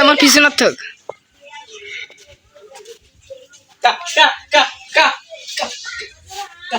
আমার পিছনে থাক? কা কা কা কা কা কা।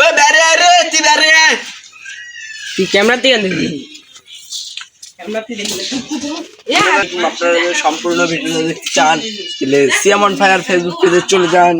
ওই বেরে আয় রে তুই বেরে তুই ক্যামেরা থেকে দেখবি? সম্পূর্ণ ভিডিও দেখতে চান সিয়ামন ফায়ার ফেসবুক পেজে চলে যান।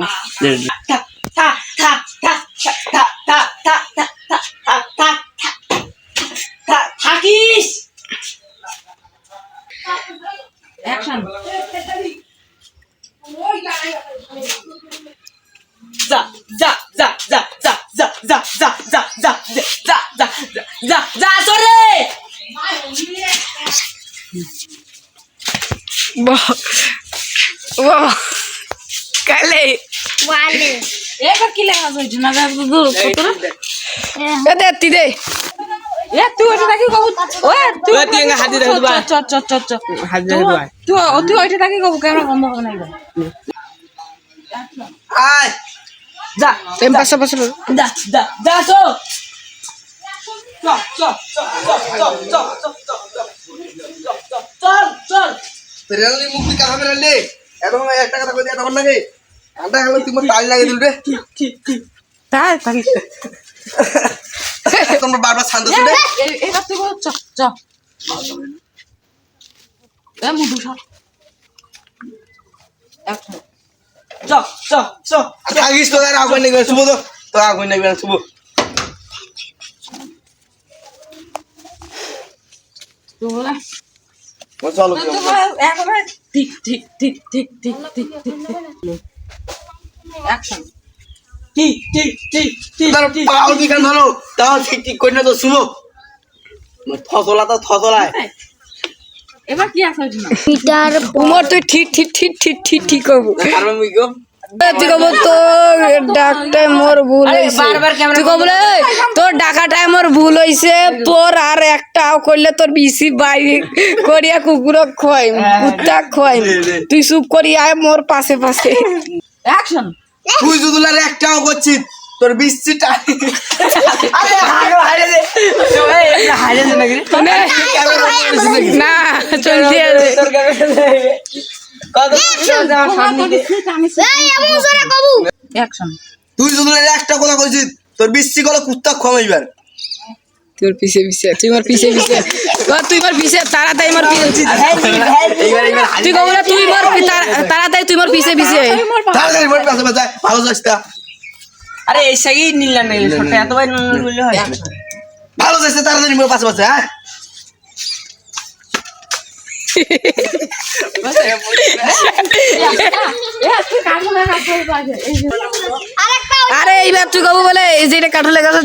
মুক্তি কাহা মেরালে এত একটা কথা কই দিয়ে তখন লাগে আন্ডা খেলো তুমি তালি লাগিয়ে দিল রে। তাই তাই। তোমরা বারবার শান্ত ছিল? এবার তুই বল চ চ। এ মুদু সর। এখন চল চল চল থাকিস তো আর আগুন নেবে শুভ তো। তো আগুন নেবে শুভ। চলো একেবারে ঠিক ঠিক ঠিক ঠিক ঠিক ঠিক ঠিক। অ্যাকশন ঠিক ঠিক ঠিক ঠিক পাও দিখান ধরো। তাও ঠিক ঠিক করি না তো শুভ থতলা তো থতলায়। এবার কি আছে মিটার উমর তুই ঠিক ঠিক ঠিক ঠিক ঠিক ঠিক করব। কারণ মুইগো এ, তুই কব তোর ডাকটাই মোর ভুল হয়েছে তুই কব তোর ডাকাটাই মোর ভুল হয়েছে তোর আর একটাও করলে তোর বিসি বাইরে করিয়া কুকুর খোয়াই কুত্তা খোয়াই তুই চুপ করিয়া আয় মোর পাশে পাশে। অ্যাকশন তুই জুদুলার একটাও করছিস। তোর বিশ্রিটা আরে হাগো হারে দে। হারে দে নাকি না তোর তুই জুদুলার একটা কথা করছিস তোর বিশ্রি কুত্তা খমাইবার তোর পিছে পিছে। তুই আমার পিছে পিছে। তুই আমার পিছে তাড়াতাড়ি আমার তুই কবো না তুই মার তাড়াতাড়ি তুই আমার পিছে পিছে। তাড়াতাড়ি মার পিছে বাজা ভালো যাস্তা আরে এই সাইড নিলাম এত ভাই ভালো যাস্তা তাড়াতাড়ি মোর পাশে পাশে হ্যাঁ? আরে তুই বলে এই যে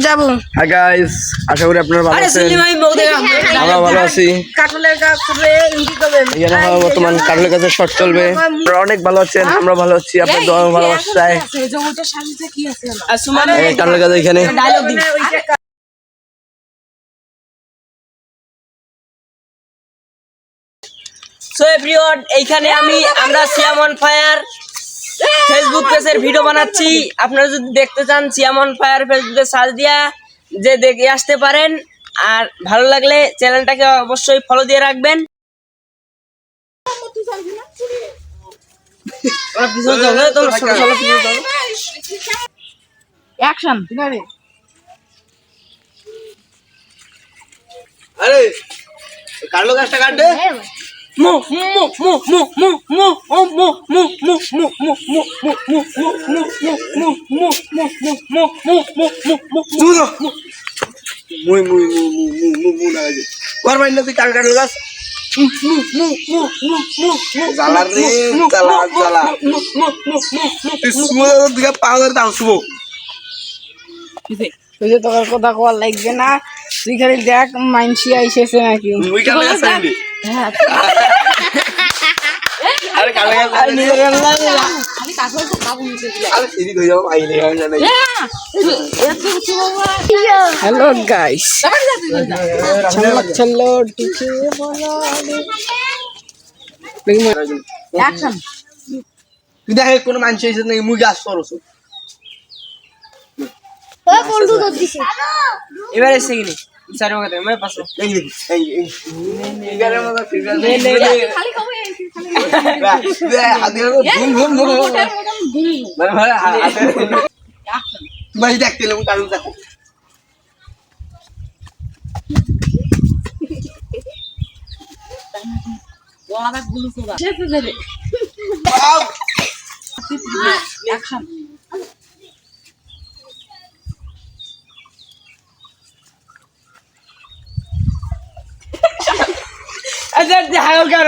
যাব। গাইস আশা করি আমরা ভালো আছি। বর্তমান কাঠুলের কাছে শট চলবে। অনেক ভালো আছেন আমরা ভালো আছি আপনার দোয়া ভালোবাসায় এই কাছে এখানে। সো এভরিওয়ান এইখানে আমি আমরা সিয়াম ফায়ার ফেসবুক পেজের ভিডিও বানাচ্ছি। আপনারা যদি দেখতে চান সিয়াম ফায়ার ফেসবুকে সার্চ দিয়া যে দেখে আসতে পারেন। আর ভালো লাগলে চ্যানেলটাকে অবশ্যই ফলো দিয়ে রাখবেন। অ্যাকশন আরে গাছটা কাটবে কথা কোয়ার লাগবে না তুই খালি দেখ মানসি আইসেছে নাকি হ্যাঁ হ্যালো গাইস ছল্লক ছল্লো টিচে অ্যাকশন তুই দেখে কোনো মানুষ এসে নাকি মুগি আস করছ এবার এসে গেলি সারি ওখানে পাশে এই এই এই এই এই এই এই এই এই ভাই দেখতে এলাম কারণ আচ্ছা দেখা কেন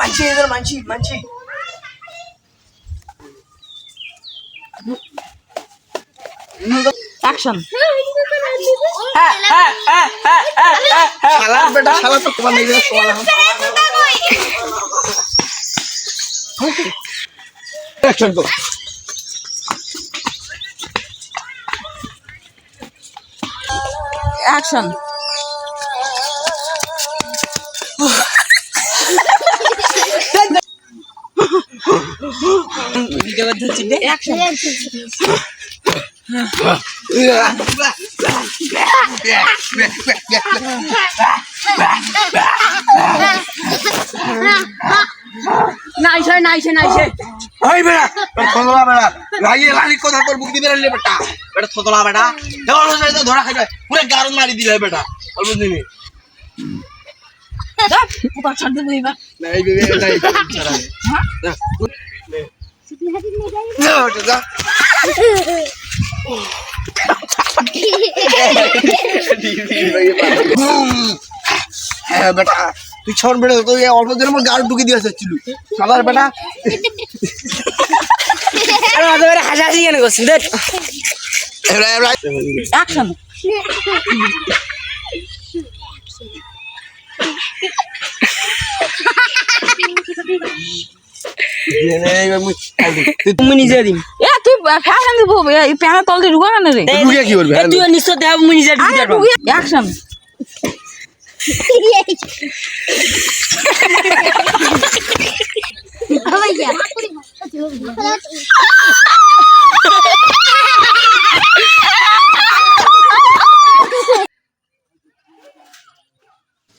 మంచి ఏదో మంచి మంచి অ্যাকশন শালা বেটা শালা তো তোমার নিজে তোমার অ্যাকশন করো। অ্যাকশন ভিডিও করতে হচ্ছে রে? অ্যাকশন নাইস নাইস নাইস ওই বেটা থতলা বেটা লাগিয়ে কথা তোর বুক দিবে রে বেটা? বেটা থতলা বেটা তো ধরা খাইবে। পুরো গারন মারি দিবে বেটা। অল্প দিনে ছাড় দেবো এবার। না বেবে নাই ছাড়া না না ওটা যা হ্যাঁ বেটা তুই ছড় বেটা তুই অল্প দিনের মধ্যে গাড়ি ঢুকে দিয়ে আসছিল সাদার বেটা। আরে মাঝে মাঝে হাসাহাসি কেন করছিস? দেখ। অ্যাকশন তুমি নিজে দিন এ তুই ফ্যাশন দিব এই প্যানের তল ঢুকা কেন রে? ঢুকে কি করবে? তুই নিশ্চয় দেখ মুই নিজে অ্যাকশন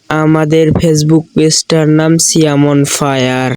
আমাদের ফেসবুক পেজটার নাম সিয়ামন ফায়ার